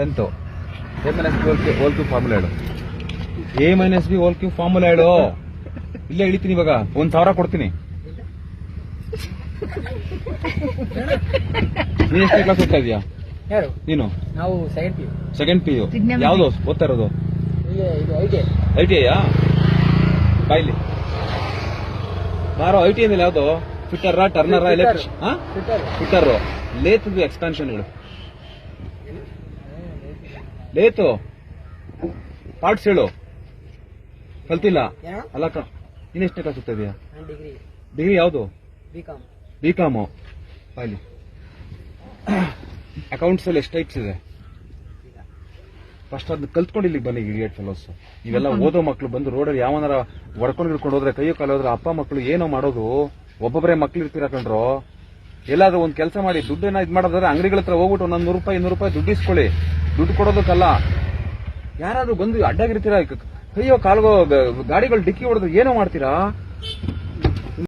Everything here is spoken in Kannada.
Tenth. A minus B whole cube whole cube formula ಹೇಳು. A minus B whole cube formula ಹೇಳು. ಇಲ್ಲೇ ಇಳಿತೀನಿ ಇವಾಗ. ಒಂದ್ ಸಾವಿರ ಕೊಡ್ತೀನಿ. ನೀನ್ ಎಷ್ಟನೇ ಕ್ಲಾಸ್ ಓದ್ತಾ ಇದೀಯಾ? ಯಾರು? ನೀನು? ನಾವು second P second P U. ಯಾವ್ದು ಓದ್ತಾ ಇರೋದು? ಇಲ್ಲಿ ಇದು ಐಟಿ ಐ. ಟಿ ಐಯಾ ಬಾಯ್ಲಿ. ಬಾರೋ ಐ ಟಿ ಅಂದ್ರೆ ಯಾವ್ದು? ಫಿಟ್ಟರ್ ಟರ್ನರ್ ಹಾ ಟ್ವಿಟರ್ ಫಿಟ್ಟರ್ ಲೇತ್ ಎಕ್ಸ್ಪಾನ್ಷನ್ ಹೇಳು. ಲೇತು ಪಾರ್ಟ್ಸ್ ಹೇಳು. ಕಲ್ತಿಲ್ಲ? ಅಲ್ಲ ನೀನ್ ಎಷ್ಟನೇ ಕ್ಲಾಸ್ ಓದ್ತಾ ಇದೀಯಾ? ಡಿಗ್ರಿ ಡಿಗ್ರಿ ಯಾವ್ದು? ಬಿ ಕಾಮ್ ಬಿ ಅಕೌಂಟ್ಸ್ ಅಲ್ಲಿ ಎಷ್ಟು ಟೈಪ್ಸ್ ಇದೆ? ಫಸ್ಟ್ ಅದನ್ನ ಕಲ್ತ್ಕೊಂಡು ಇಲ್ಲಿಗೆ ಬನ್ನಿ ಇಡಿಯಟ್ ಫೆಲೋಸ್ ಇವೆಲ್ಲ ಓದೋ ಮಕ್ಳು ಬಂದು ರೋಡಲ್ಲಿ ಯಾವನಾರ ಹೊಡ್ಕೊಂಡು ಹಿಡ್ಕೊಂಡು ಹೋದ್ರೆ ಕೈಯೋ ಕಾಲು ಹೋದ್ರೆ ಅಪ್ಪ ಮಕ್ಕಳು ಏನೋ ಮಾಡೋದು ಒಬ್ಬೊಬ್ಬರೇ ಮಕ್ಳು ಇರ್ತೀರ ಕಂಡ್ರು ಎಲ್ಲಾದ್ರೂ ಒಂದು ಕೆಲಸ ಮಾಡಿ ದುಡ್ಡನ್ನ ಇದು ಮಾಡೋದಾದ್ರೆ ಅಂಗಡಿಗಳ ಹತ್ರ ಹೋಗ್ಬಿಟ್ಟು ಒಂದೊಂದು ನೂರು ರೂಪಾಯಿ ಇನ್ನೂರು ರೂಪಾಯಿ ದುಡ್ಡು ಇಸ್ಕೊಳ್ಳಿ. ದುಡ್ಡು ಕೊಡೋದಕ್ಕಲ್ಲ. ಯಾರಾದ್ರೂ ಬಂದು ಅಡ್ಡಾಗಿರ್ತೀರಾ? ಕೈಯೋ ಕಾಲ್ಗೋ ಗಾಡಿಗಳು ಡಿಕ್ಕಿ ಹೊಡೆದು ಏನೋ ಮಾಡ್ತೀರಾ?